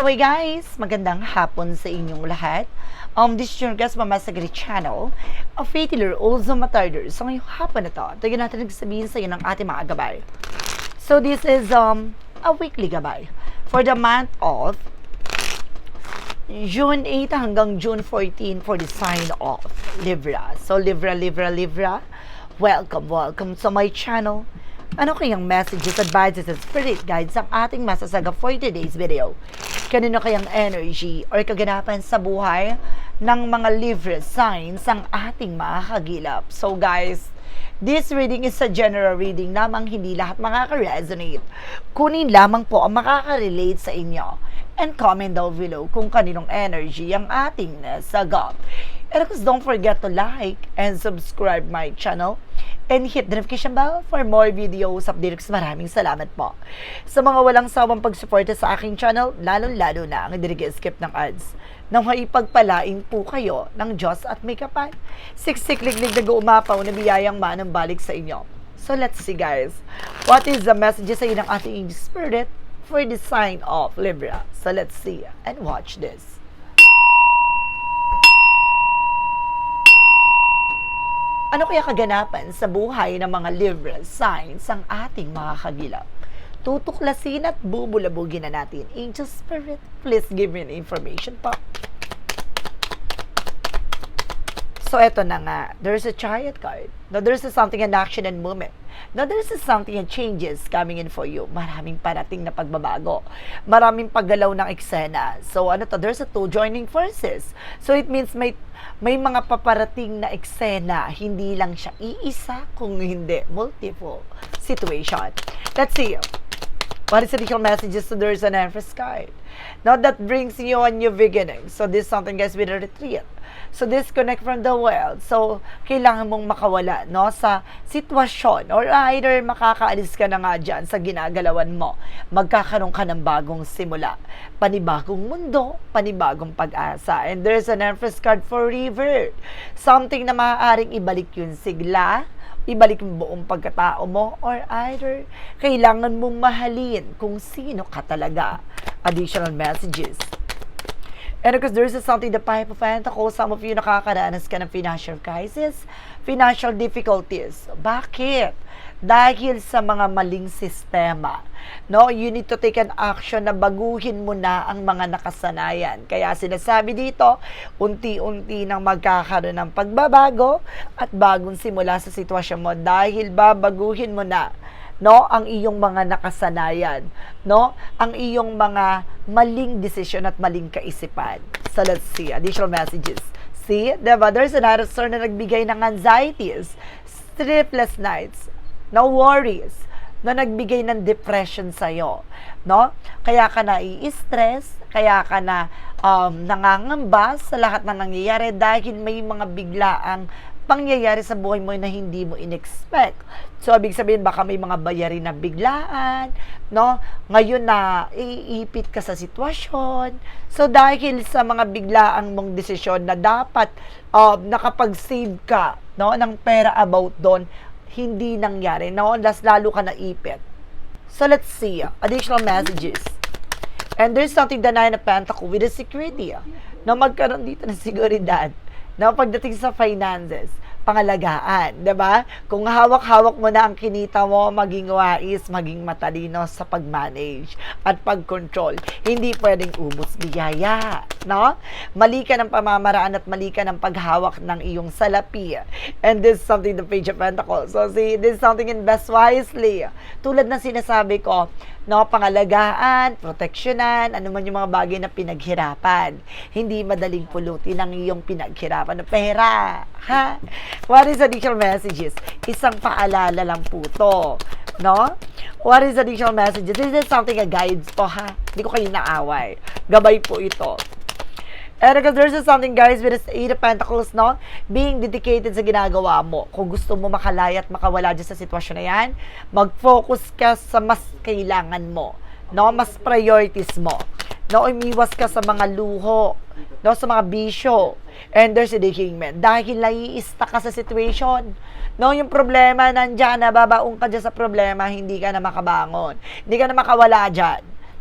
Anyway guys, magandang hapon sa inyong lahat. Um, this is your guest Mama Sagri Channel, a faith healer, also matarder. So ngayong hapon na to, tignan natin nagsabihin sa iyo ng ating mga gabay. So this is um, a weekly gabay for the month of June 8 hanggang June 14 for the sign of Libra. So Libra, Libra, Libra, welcome, welcome to my channel. Ano kayang messages, advices, and spirit guides ang ating masasaga for today's video? Kanino kayang energy or kaganapan sa buhay ng mga Libra signs ang ating makakagilap? So guys, This reading is a general reading lamang hindi lahat makaka-resonate. Kunin lamang po ang makaka-relate sa inyo. And comment down below kung kaninong energy ang ating nasagap. And of course, don't forget to like and subscribe my channel and hit the notification bell for more videos updates. Maraming salamat po. Sa mga walang sawang pagsuporta sa aking channel, lalong-lalo na ang hindi skip ng ads nang maipagpalain po kayo ng Diyos at may kapal. Siksik-liglig na umapaw na biyayang manang balik sa inyo. So let's see guys, what is the message sa ng ating Spirit for the sign of Libra? So let's see and watch this. Ano kaya kaganapan sa buhay ng mga Libra signs ang ating mga kagilap? Tutuklasin at bubulabugin na natin. Angel Spirit, please give me an information po. So, eto na nga. There's a chariot card. Now, there's a something in action and movement. Now, there's something in changes coming in for you. Maraming parating na pagbabago. Maraming paggalaw ng eksena. So, ano to? There's a two joining forces. So, it means may may mga paparating na eksena. Hindi lang siya iisa, kung hindi multiple situation. Let's see. What is additional messages? So, there's an Empress card. Now, that brings you a new beginning. So, this is something guys with a retreat. So, disconnect from the world. So, kailangan mong makawala no, sa sitwasyon or either makakaalis ka na nga dyan sa ginagalawan mo. Magkakaroon ka ng bagong simula. Panibagong mundo, panibagong pag-asa. And there's an Empress card for river. Something na maaaring ibalik yung sigla, ibalik yung buong pagkatao mo or either kailangan mong mahalin kung sino ka talaga. Additional messages. And of course, there's something, the Five of Pentacles, some of you nakakaranas ka ng financial crisis, financial difficulties. Bakit? Dahil sa mga maling sistema. No, you need to take an action na baguhin mo na ang mga nakasanayan. Kaya sinasabi dito, unti-unti nang magkakaroon ng pagbabago at bagong simula sa sitwasyon mo dahil babaguhin mo na no ang iyong mga nakasanayan no ang iyong mga maling desisyon at maling kaisipan so let's see additional messages see diba there's another sir na nagbigay ng anxieties sleepless nights no worries na nagbigay ng depression sa iyo no kaya ka na i-stress kaya ka na um, nangangamba sa lahat ng nangyayari dahil may mga biglaang pangyayari sa buhay mo na hindi mo inexpect. So, ibig sabihin, baka may mga bayarin na biglaan, no? Ngayon na iipit ka sa sitwasyon. So, dahil sa mga biglaang mong desisyon na dapat uh, nakapag-save ka, no, ng pera about doon, hindi nangyari, no? Las lalo ka naipit. So, let's see. Additional messages. And there's something the Nine of Pentacles with the security. Na magkaroon dito ng seguridad na pagdating sa finances, pangalagaan, 'di ba? Kung hawak-hawak mo na ang kinita mo, maging wais, maging matalino sa pag-manage at pag-control. Hindi pwedeng ubos biyaya, no? Mali ka ng pamamaraan at mali ka ng paghawak ng iyong salapi. And this is something the page of pentacles. So see, this is something invest wisely. Tulad ng sinasabi ko, no, pangalagaan, proteksyonan, ano man yung mga bagay na pinaghirapan. Hindi madaling pulutin ang iyong pinaghirapan na pera. Ha? What is additional messages? Isang paalala lang po to. No? What is additional messages? This is something a guides po ha. Hindi ko kayo naaway. Gabay po ito. And because there's just something guys with this Eight of Pentacles, no? Being dedicated sa ginagawa mo. Kung gusto mo makalaya at makawala dyan sa sitwasyon na yan, mag-focus ka sa mas kailangan mo. No? Mas priorities mo. No? Umiwas ka sa mga luho. No? Sa mga bisyo. And there's a decayment. Dahil naiista ka sa situation. No, yung problema nandyan, nababaong ka dyan sa problema, hindi ka na makabangon. Hindi ka na makawala dyan.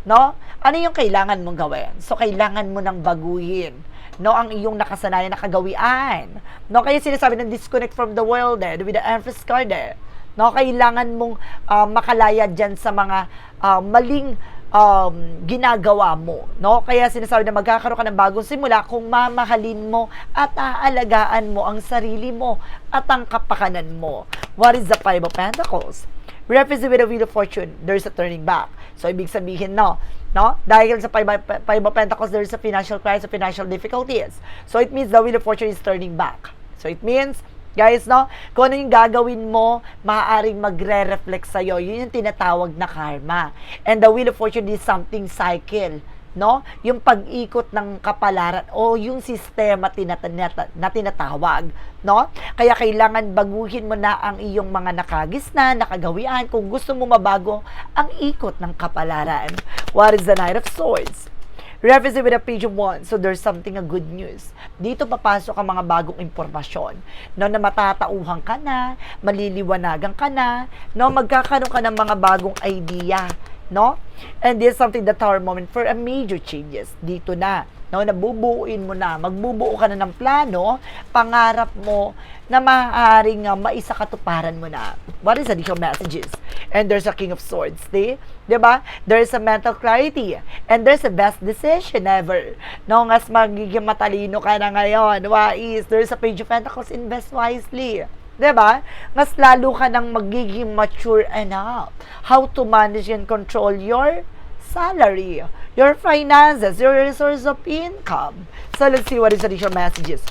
No? Ano yung kailangan mong gawin? So, kailangan mo nang baguhin no ang iyong nakasanayan na kagawian no kaya sinasabi ng disconnect from the world eh, with the Empress card eh. no kailangan mong ah, makalaya diyan sa mga ah, maling um, ginagawa mo no kaya sinasabi na magkakaroon ka ng bagong simula kung mamahalin mo at aalagaan mo ang sarili mo at ang kapakanan mo what is the five of pentacles represent with the wheel of fortune there's a turning back so ibig sabihin no no? Dahil sa Five of Pentacles, there's a financial crisis, financial difficulties. So, it means the Wheel of Fortune is turning back. So, it means, guys, no? Kung ano yung gagawin mo, maaaring magre-reflect sa'yo. Yun yung tinatawag na karma. And the Wheel of Fortune is something cycle no? Yung pag-ikot ng kapalaran o yung sistema tinata- nata- na tinatawag, no? Kaya kailangan baguhin mo na ang iyong mga nakagisna, nakagawian kung gusto mo mabago ang ikot ng kapalaran. What is the Knight of Swords? Represent with a page of one. So there's something a good news. Dito papasok ang mga bagong impormasyon. No, na matatauhan ka na, maliliwanagan ka na, no, magkakaroon ka ng mga bagong idea no? And this is something that our moment for a major changes. Dito na, no? Nabubuuin mo na, magbubuo ka na ng plano, pangarap mo na maaaring uh, maisa katuparan mo na. What is additional messages? And there's a King of Swords, di? Di ba? There's a mental clarity. And there's a best decision ever. No, ngas magiging matalino ka na ngayon. Wais, there's a Page of Pentacles, invest wisely. 'Di ba? Mas lalo ka nang magiging mature enough how to manage and control your salary, your finances, your resource of income. So let's see what is additional messages.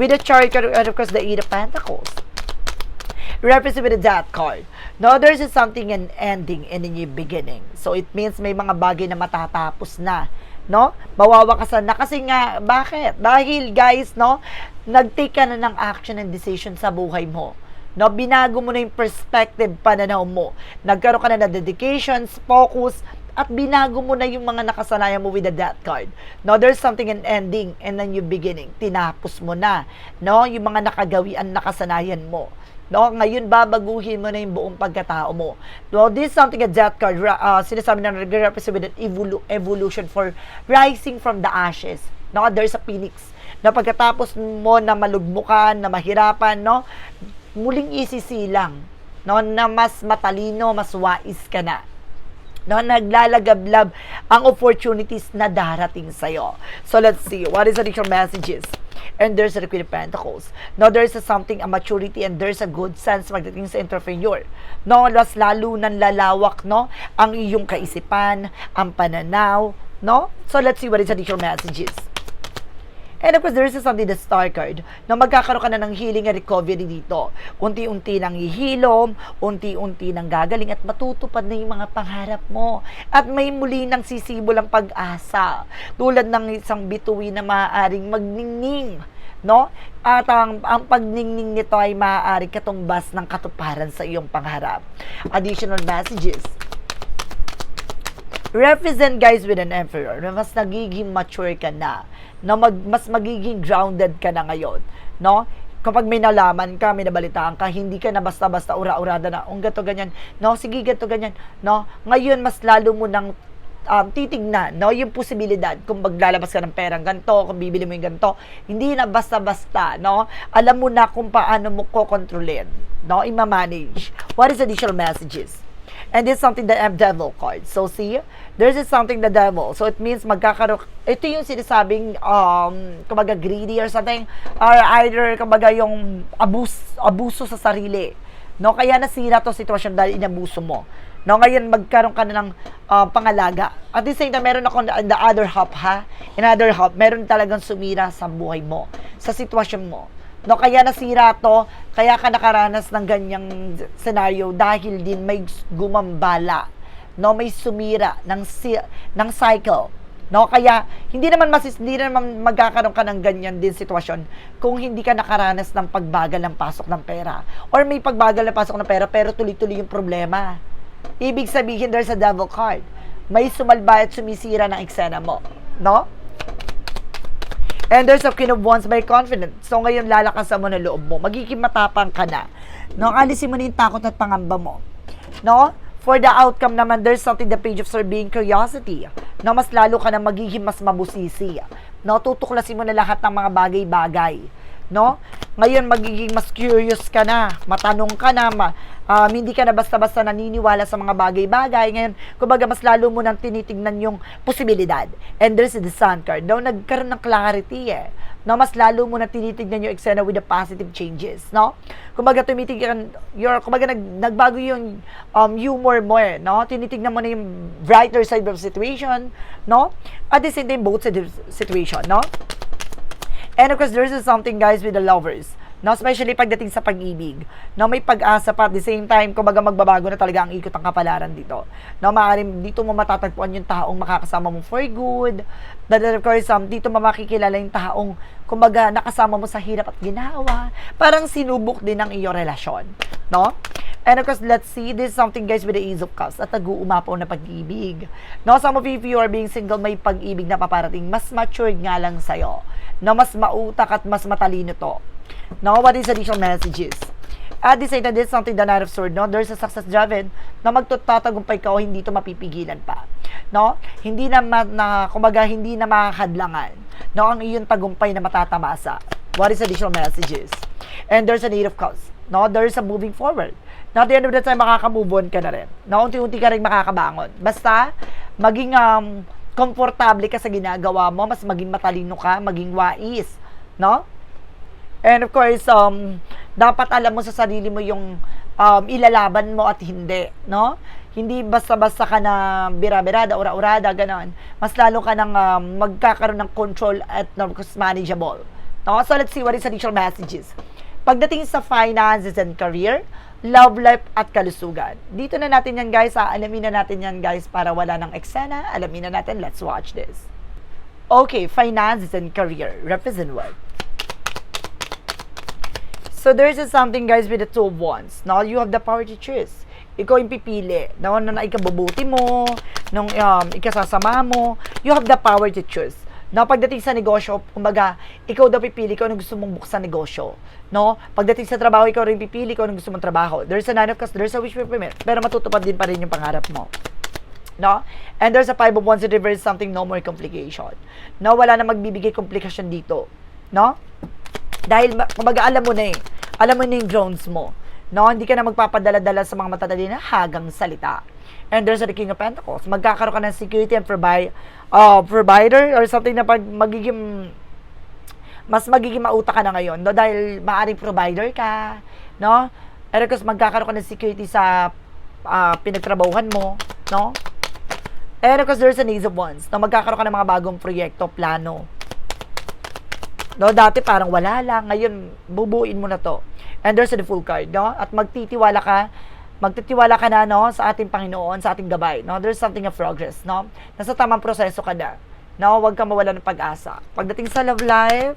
With the chart and of course, the Eight of Pentacles. Represent with the Death card. No, there's something an ending and a new beginning. So it means may mga bagay na matatapos na no? Mawawakasan na kasi nga bakit? Dahil guys, no, nag-take ka na ng action and decision sa buhay mo. No, binago mo na yung perspective pananaw mo. Nagkaroon ka na ng dedications, focus, at binago mo na yung mga nakasanayan mo with the death card. No, there's something an ending and a new beginning. Tinapos mo na, no, yung mga nakagawian, nakasanayan mo. No, ngayon babaguhin mo na yung buong pagkatao mo. No, this is something a death card, uh, sinasabi na nag-represent with an evolu- evolution for rising from the ashes. No, there's a phoenix. Na pagkatapos mo na malugmukan, na mahirapan, no, muling isisilang. No, na mas matalino, mas wais ka na no, naglalagablab ang opportunities na darating sa'yo. So, let's see. What is additional messages? And there's a Queen of Pentacles. No, there's a something, a maturity, and there's a good sense magdating sa entrepreneur. No, mas lalo nang lalawak, no, ang iyong kaisipan, ang pananaw, no? So, let's see what is additional messages. And of course, there is something the star card na magkakaroon ka na ng healing and recovery dito. Unti-unti nang ihilom, unti-unti nang gagaling at matutupad na yung mga pangarap mo. At may muli nang sisibol ang pag-asa. Tulad ng isang bituin na maaaring magningning no? At ang, ang pagningning nito ay maaari katumbas ng katuparan sa iyong pangarap. Additional messages represent guys with an emperor na mas nagiging mature ka na. Na mag, mas magiging grounded ka na ngayon. No? Kapag may nalaman ka, may nabalitaan ka, hindi ka na basta-basta ura-urada na, ang gato ganyan, no, sige gato ganyan, no, ngayon mas lalo mo nang um, titignan, no, yung posibilidad kung maglalabas ka ng perang ganto, kung bibili mo yung ganto, hindi na basta-basta, no, alam mo na kung paano mo kokontrolin, no, ima-manage. What is additional messages? And is something that I'm devil card. So see, there's is something the devil. So it means magkakaroon, ito yung sinasabing, um, kumbaga greedy or something, or either, kumbaga yung abus, abuso sa sarili. No, kaya nasira to sitwasyon dahil inabuso mo. No, ngayon magkaroon ka na ng uh, pangalaga. At the same time, meron ako the other half, ha? In other half, meron talagang sumira sa buhay mo, sa sitwasyon mo. No, kaya nasira to, kaya ka nakaranas ng ganyang scenario dahil din may gumambala. No, may sumira ng si- ng cycle. No, kaya hindi naman masis hindi naman magkakaroon ka ng ganyan din sitwasyon kung hindi ka nakaranas ng pagbagal ng pasok ng pera or may pagbagal ng pasok ng pera pero tuloy-tuloy yung problema. Ibig sabihin there's a devil card. May sumalba at sumisira ng eksena mo, no? And there's a Queen of Wands by confidence. So ngayon lalakasan mo na loob mo. Magiging matapang ka na. No, alisin mo na yung takot at pangamba mo. No? For the outcome naman, there's something the page of sir being curiosity. No, mas lalo ka na magiging mas mabusisi. No, tutuklasin mo na lahat ng mga bagay-bagay. No? Ngayon, magiging mas curious ka na, matanong ka na, ma, um, hindi ka na basta-basta naniniwala sa mga bagay-bagay. Ngayon, kumbaga, mas lalo mo nang tinitingnan yung posibilidad. And there's the sun card. No, nagkaroon ng clarity eh no, mas lalo mo na tinitignan yung eksena with the positive changes, no? Kumbaga tumitignan your kumbaga nag, nagbago yung um, humor mo eh, no? Tinitignan mo na yung brighter side of the situation, no? At the same time both situation, no? And of course, there's something guys with the lovers. No, especially pagdating sa pag-ibig. No, may pag-asa pa at the same time, kumbaga magbabago na talaga ang ikot ng kapalaran dito. No, maaaring dito mo matatagpuan yung taong makakasama mo for good. Then of course, um, dito mo makikilala yung taong kumbaga nakasama mo sa hirap at ginawa. Parang sinubok din ang iyong relasyon. No? And of course, let's see, this is something guys with the ease of cups at nag-uumapaw na pag-ibig. No, some of you, if you are being single, may pag-ibig na paparating. Mas matured nga lang sa'yo. No, mas mautak at mas matalino to. No, what is additional messages? At the same time, this is something the Knight of Sword, no? There's a success driven na magtutatagumpay ka o hindi to mapipigilan pa. No? Hindi na, ma, na kumbaga, hindi na makakadlangan. No, ang iyong tagumpay na matatamasa. What is additional messages? And there's a need of cause. No, there's a moving forward. Now, at the end of the time, makaka-move on ka na rin. No, unti-unti ka rin makakabangon. Basta, maging um, komportable ka sa ginagawa mo, mas maging matalino ka, maging wais. No? And of course, um, dapat alam mo sa sarili mo yung um, ilalaban mo at hindi, no? Hindi basta-basta ka na bira-birada, ura-urada, ganon. Mas lalo ka nang um, magkakaroon ng control at course, manageable. No? So let's see what is additional messages. Pagdating sa finances and career, love life at kalusugan. Dito na natin yan guys, ha? alamin na natin yan guys para wala ng eksena. Alamin na natin, let's watch this. Okay, finances and career. Represent what? So there's just something guys with the two of wands. Now you have the power to choose. Ikaw yung pipili. Na ano na ikabubuti mo, nung um, ikasasama mo, you have the power to choose. Na pagdating sa negosyo, kumbaga, ikaw daw pipili kung ano gusto mong buksan negosyo. No? Pagdating sa trabaho, ikaw rin pipili kung ano gusto mong trabaho. There's a nine of cups, there's a wish fulfillment. Pero matutupad din pa rin yung pangarap mo. No? And there's a five of wands that reverse something no more complication. No? Wala na magbibigay komplikasyon dito. No? Dahil, kumbaga, alam mo na eh. Alam mo na yung grounds mo. No, hindi ka na magpapadala-dala sa mga matadali na hagang salita. And there's the King of Pentacles. Magkakaroon ka ng security and provide, uh, provider or something na pag magiging mas magiging mauta ka na ngayon, no? Dahil maaring provider ka, no? And of course, magkakaroon ka ng security sa uh, pinagtrabahuhan mo, no? And of course, there's an Ace of Wands, no? Magkakaroon ka ng mga bagong proyekto, plano, No, dati parang wala lang, ngayon bubuin mo na to. And there's the full card, no? At magtitiwala ka, magtitiwala ka na, no, sa ating Panginoon, sa ating gabay, no? There's something of progress, no? Nasa tamang proseso ka na. No, huwag ka mawala ng pag-asa. Pagdating sa love life,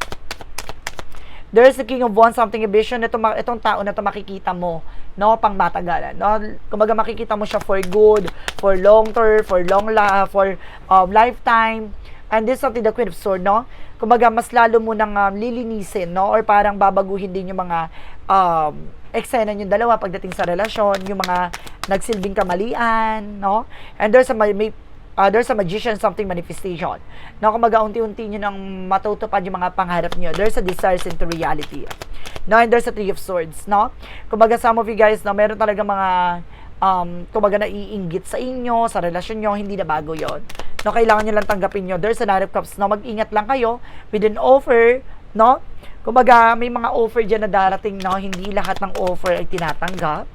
there's the king of wands, something a vision, ito, itong tao na to makikita mo, no, pang matagalan, no? Kumbaga makikita mo siya for good, for long term, for long la, for um, lifetime, And this is something the Queen of Swords, no? Kumbaga, mas lalo mo nang um, lilinisin, no? Or parang babaguhin din yung mga um, eksena yung dalawa pagdating sa relasyon, yung mga nagsilbing kamalian, no? And there's a, may, uh, there's a magician, something manifestation. No, kumbaga, unti-unti nyo nang matutupad yung mga pangarap nyo. There's a desires into reality. No, and there's a Three of Swords, no? Kumbaga, some of you guys, no, meron talaga mga um, kumbaga naiinggit sa inyo, sa relasyon nyo, hindi na bago yon no, kailangan nyo lang tanggapin nyo. There's a nine of cups, no, mag-ingat lang kayo with an offer, no, kumbaga, may mga offer dyan na darating, no, hindi lahat ng offer ay tinatanggap,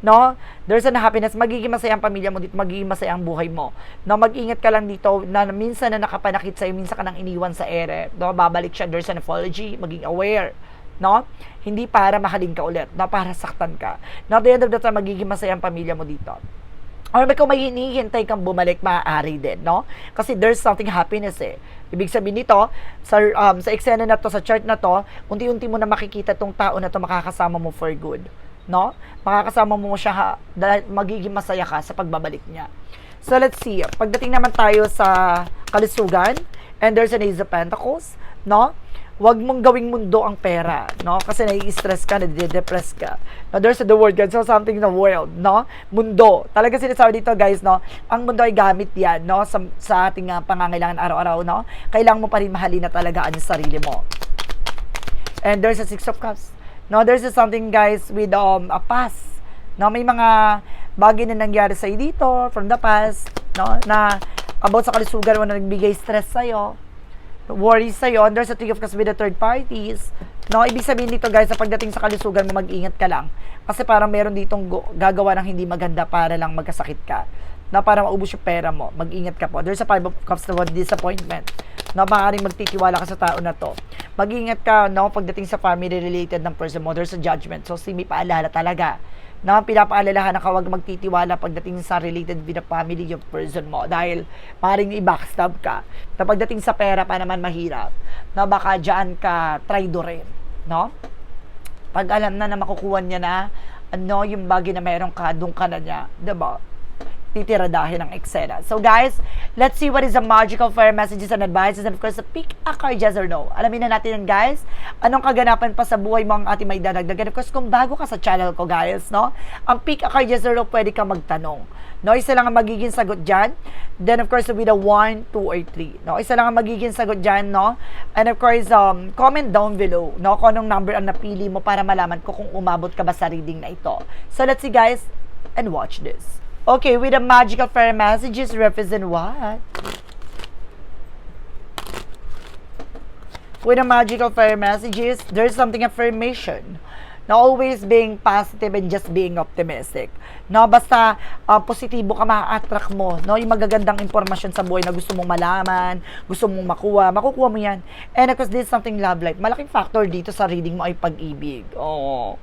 no, there's an happiness, magiging masaya ang pamilya mo dito, magiging masaya ang buhay mo, no, mag-ingat ka lang dito, na minsan na nakapanakit sa'yo, minsan ka nang iniwan sa ere, no, babalik siya, there's an apology, maging aware, no? Hindi para mahalin ka ulit, no? Para saktan ka. No, at the end of the time, magiging masaya ang pamilya mo dito. Or kung may hinihintay kang bumalik, maaari din, no? Kasi there's something happiness eh. Ibig sabihin nito, sa, um, sa eksena na to, sa chart na to, unti-unti mo na makikita tong tao na to makakasama mo for good. No? Makakasama mo siya, ha, dahil magiging masaya ka sa pagbabalik niya. So, let's see. Pagdating naman tayo sa kalusugan, and there's an Ace of Pentacles, no? Huwag mong gawing mundo ang pera, no? Kasi nai-stress ka, nade-depress ka. No, there's the word, God, so something in the world, no? Mundo. Talaga sinasabi dito, guys, no? Ang mundo ay gamit yan, no? Sa, sa ating uh, pangangailangan araw-araw, no? Kailangan mo pa rin mahalin na talaga ang sarili mo. And there's a Six of Cups. No, there's something, guys, with um, a past. No, may mga bagay na nangyari sa'yo dito from the past, no? Na about sa kalusugan mo na nagbigay stress sa'yo worries sa'yo, and there's a thing of with the third parties. No, ibig sabihin dito guys, sa pagdating sa kalusugan mo, mag-ingat ka lang. Kasi parang meron ditong gagawa ng hindi maganda para lang magkasakit ka. Na para maubos yung pera mo. Mag-ingat ka po. There's a five of cups na one, disappointment. No, maaaring magtitiwala ka sa tao na to. Mag-ingat ka, no, pagdating sa family-related ng person mo, there's a judgment. So, si may paalala talaga na pinapaalalahan na kawag magtitiwala pagdating sa related with the family yung person mo dahil maaaring i-backstab ka. Na pagdating sa pera pa naman mahirap na baka dyan ka traidorin no? Pag alam na na makukuha niya na ano yung bagay na meron ka doon ka na niya diba titiradahin ng eksena. So guys, let's see what is the magical fire messages and advices and of course, pick a card yes or no. Alamin na natin yan guys. Anong kaganapan pa sa buhay mo ang ating may dadagdag. And of course, kung bago ka sa channel ko guys, no? Ang pick a card yes or no, pwede ka magtanong. No, isa lang ang magiging sagot dyan. Then of course, with a 1, 2, or 3. No, isa lang ang magiging sagot dyan, no? And of course, um, comment down below, no? Kung anong number ang napili mo para malaman ko kung umabot ka ba sa reading na ito. So let's see guys, and watch this. Okay, with the magical fairy messages represent what? With the magical fairy messages, there's something affirmation. Na always being positive and just being optimistic. No, basta uh, positibo ka ma-attract mo, no, yung magagandang impormasyon sa buhay na gusto mong malaman, gusto mong makuha, makukuha mo yan. And of course, this is something love life. Malaking factor dito sa reading mo ay pag-ibig. Oo.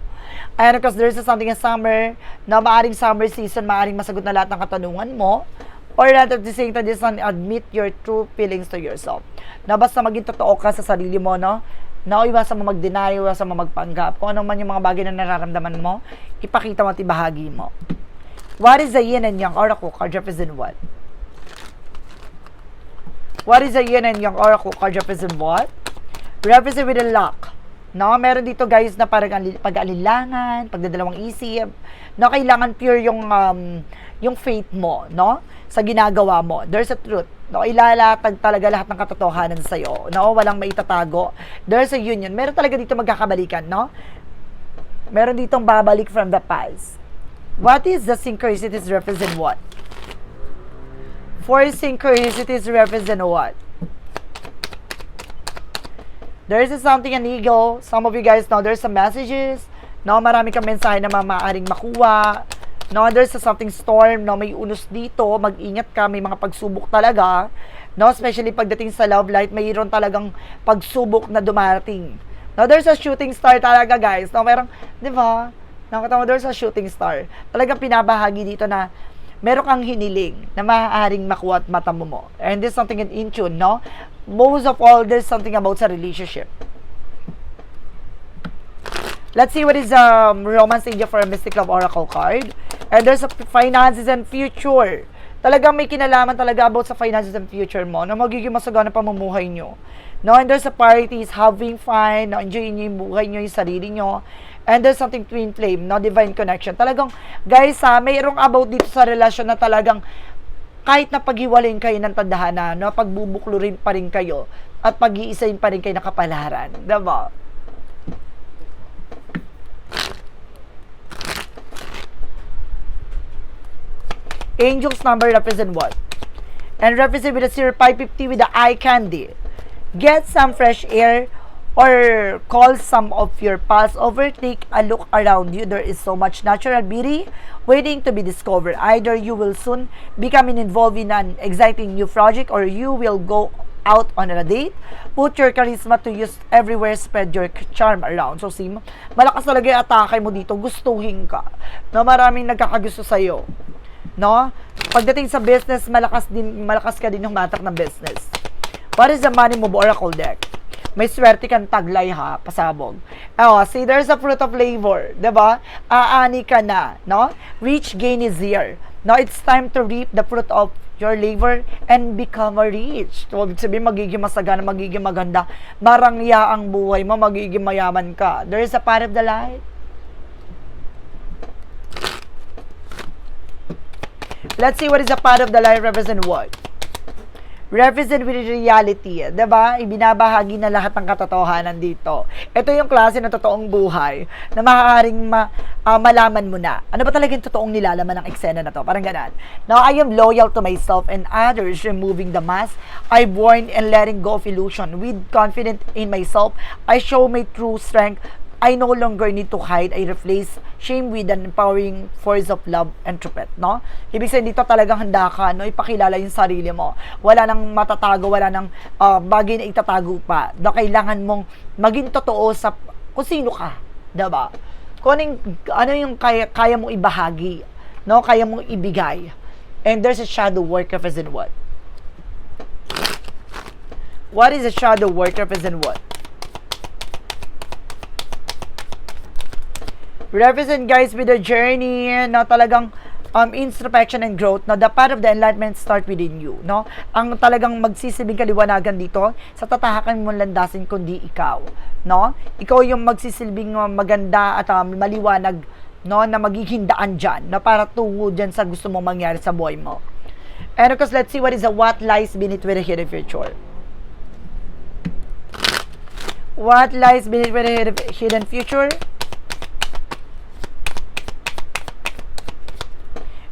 And of course, there's something in summer, na maaring summer season, maaring masagot na lahat ng katanungan mo. Or not at the same time, one, admit your true feelings to yourself. Na basta maging totoo ka sa sarili mo, no? Na iwasan mo mag-deny, iwasan mo magpanggap. Kung ano man yung mga bagay na nararamdaman mo, ipakita mo at ibahagi mo. What is the yin and yang oracle card represent what? What is the yin and yang oracle card represent what? Represent with a lock. No, meron dito guys na parang ali- pag-alilangan, pagdadalawang isip. No, kailangan pure yung um, yung faith mo, no? Sa ginagawa mo. There's a truth. No, ilalatag talaga lahat ng katotohanan sa iyo. No, walang maitatago. There's a union. Meron talaga dito magkakabalikan, no? Meron ditong babalik from the past. What is the synchronicities represent what? Four synchronicities represent what? There's something an eagle. Some of you guys know there's some messages. No, marami kang mensahe na maaaring makuha. No, there's something storm. No, may unos dito. Mag-ingat ka. May mga pagsubok talaga. No, especially pagdating sa love life, mayroon talagang pagsubok na dumarating. No, there's a shooting star talaga, guys. No, merong, di ba? Nakita mo, there's a shooting star. Talagang pinabahagi dito na meron kang hiniling na maaaring makuha at mata mo. And this is something in, in no? Most of all, there's something about sa relationship. Let's see what is um, Romance Angel for a Mystic Love Oracle card. And there's a finances and future. Talagang may kinalaman talaga about sa finances and future mo na magiging masagana pamumuhay nyo. No, and there's a parties, having fun, no, enjoy nyo yung buhay nyo, yung sarili nyo. And there's something twin flame, no, divine connection. Talagang, guys ha, mayroong about dito sa relasyon na talagang kahit na paghiwalayin kayo ng tadhana, no, pagbubuklurin pa rin kayo at pag-iisayin pa rin kayo ng kapalaran. Diba? Angel's number represent what? And represent with a 0550 with the eye candy. Get some fresh air or call some of your pals over. Take a look around you. There is so much natural beauty waiting to be discovered. Either you will soon become involved in an exciting new project or you will go out on a date. Put your charisma to use everywhere. Spread your charm around. So, sim, malakas talaga yung atake mo dito. Gustuhin ka. Na maraming nagkakagusto sa'yo no? Pagdating sa business, malakas din malakas ka din yung matak ng business. What is the money move oracle deck? May swerte kang taglay ha, pasabog. Oh, see, there's a fruit of labor, ba? Aani ka na, no? Rich gain is here. No, it's time to reap the fruit of your labor and become a rich. So, ibig sabihin, magiging masagana, magiging maganda, marangya ang buhay mo, magiging mayaman ka. There is a part of the light. Let's see what is a part of the light represent what? Represent with reality. 'di ba? Ibinabahagi na lahat ng katotohanan dito. Ito yung klase ng totoong buhay na maaaring ma, ah, malaman mo na. Ano ba talaga yung totoong nilalaman ng eksena na to? Parang ganun. Now, I am loyal to myself and others, removing the mask. I born and letting go of illusion. With confidence in myself, I show my true strength I no longer need to hide. I replace shame with an empowering force of love and truth, no? Ibig sabihin dito talagang handa ka, no? Ipakilala yung sarili mo. Wala nang matatago, wala nang uh, bagay na itatago pa. Na kailangan mong maging totoo sa kung sino ka, 'di ba? Kung ano yung, ano kaya, kaya mong ibahagi, no? Kaya mong ibigay. And there's a shadow work represent what? What is a shadow work represent what? Represent guys with the journey na talagang um, introspection and growth, no, the path of the enlightenment start within you, no? Ang talagang magsisibing kaliwanagan dito, sa tatahakan mo landasin kundi ikaw, no? Ikaw yung magsisilbing uh, maganda at um, maliwanag, no, na magiging daan dyan, na para tungo dyan sa gusto mong mangyari sa buhay mo. And of course, let's see what is a what lies beneath with the hidden future. What lies beneath with the hidden future?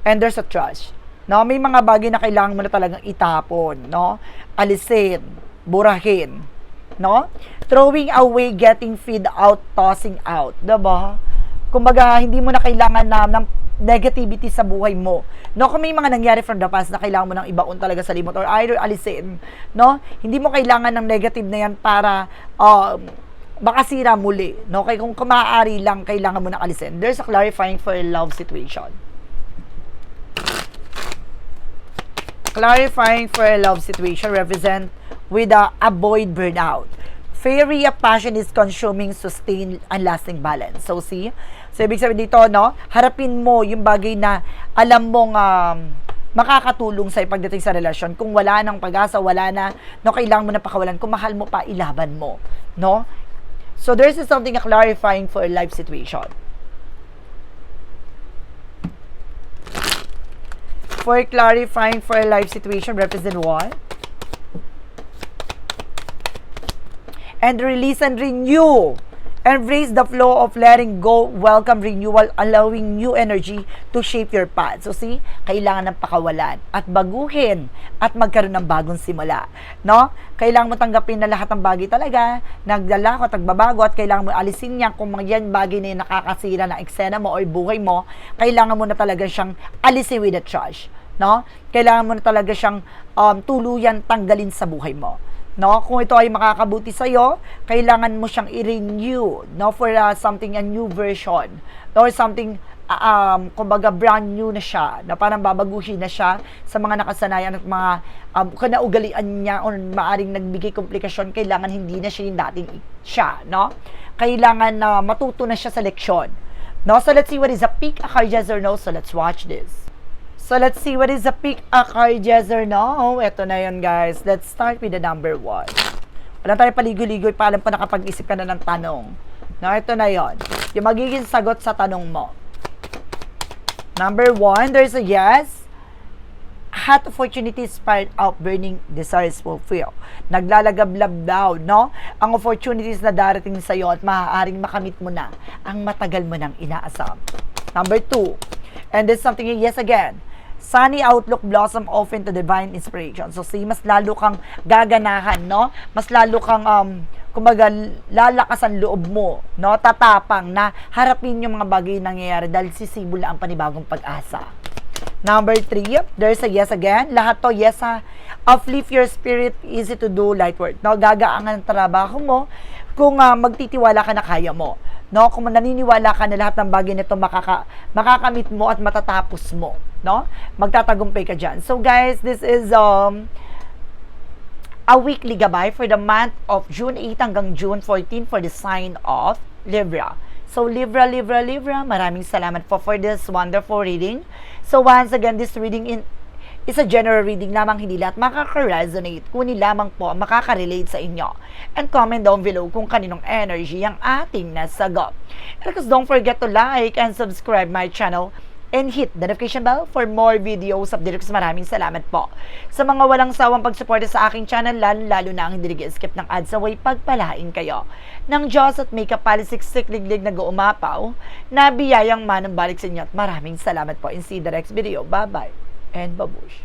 And there's a trash. No, may mga bagay na kailangan mo na talagang itapon, no? Alisin, burahin, no? Throwing away, getting feed out, tossing out, 'di ba? Kumbaga, hindi mo na kailangan na ng negativity sa buhay mo. No, kung may mga nangyari from the past na kailangan mo nang ibaon talaga sa limot or either alisin, no? Hindi mo kailangan ng negative na yan para um, makasira muli, no? Kaya kung kumaaari lang, kailangan mo nang alisin. There's a clarifying for a love situation. Clarifying for a love situation represent with a avoid burnout. Fairy of passion is consuming, sustain, and lasting balance. So, see? So, ibig sabihin dito, no? Harapin mo yung bagay na alam mong um, makakatulong sa pagdating sa relasyon. Kung wala nang pag-asa, wala na, no, kailangan mo na pakawalan. Kung mahal mo pa, ilaban mo. No? So, there's something clarifying for a life situation. For clarifying for a life situation represent what? And release and renew. Embrace the flow of letting go, welcome renewal, allowing new energy to shape your path. So see, kailangan ng pakawalan at baguhin at magkaroon ng bagong simula. No? Kailangan mo tanggapin na lahat ng bagay talaga, naglalako at nagbabago at kailangan mo alisin niya kung mga yan bagay na yung nakakasira ng eksena mo or buhay mo, kailangan mo na talaga siyang alisin with the trash. No? Kailangan mo na talaga siyang um, tuluyan tanggalin sa buhay mo no kung ito ay makakabuti sa iyo kailangan mo siyang i-renew no for uh, something a new version. Or something um kumbaga brand new na siya na parang babaguhin na siya sa mga nakasanayan at mga um, kanaugalian niya o maaring nagbigay komplikasyon kailangan hindi na siya yung dating siya no? Kailangan na uh, matuto na siya sa leksyon. No so let's see what is a peak a card yes or no so let's watch this So, let's see what is the pick a card, yes or no. Ito na yun, guys. Let's start with the number one. Wala tayo paligoy-ligoy, paalam pa nakapag-isip ka na ng tanong. No, ito na yon. Yung magiging sagot sa tanong mo. Number one, there's a yes. Hot opportunities part out burning desires fulfill. Naglalagablab daw, no? Ang opportunities na darating sa iyo at maaaring makamit mo na ang matagal mo nang inaasam. Number two, and there's something yes again sunny outlook blossom open to divine inspiration. So, see, mas lalo kang gaganahan, no? Mas lalo kang, um, kumbaga, lalakas ang loob mo, no? Tatapang na harapin yung mga bagay nangyayari dahil sisibula ang panibagong pag-asa. Number three, there's a yes again. Lahat to yes ha. Uplift your spirit, easy to do light work. No, gagaangan ang trabaho mo kung uh, magtitiwala ka na kaya mo. No, kung naniniwala ka na lahat ng bagay nito makaka, makakamit mo at matatapos mo no? Magtatagumpay ka dyan. So guys, this is um, a weekly gabay for the month of June 8 hanggang June 14 for the sign of Libra. So Libra, Libra, Libra, maraming salamat po for this wonderful reading. So once again, this reading in Isa general reading lamang hindi lahat makaka-resonate, kunin lamang po ang makaka-relate sa inyo. And comment down below kung kaninong energy ang ating nasagot. And of don't forget to like and subscribe my channel and hit the notification bell for more videos update. Maraming salamat po. Sa mga walang sawang pagsuporta sa aking channel, lalo, lalo na ang hindi nag-skip ng ads away, pagpalain kayo. Ng Diyos at may kapalisiksik liglig na guumapaw, na biyayang manang balik sa inyo at maraming salamat po. You the next video. Bye-bye and babush.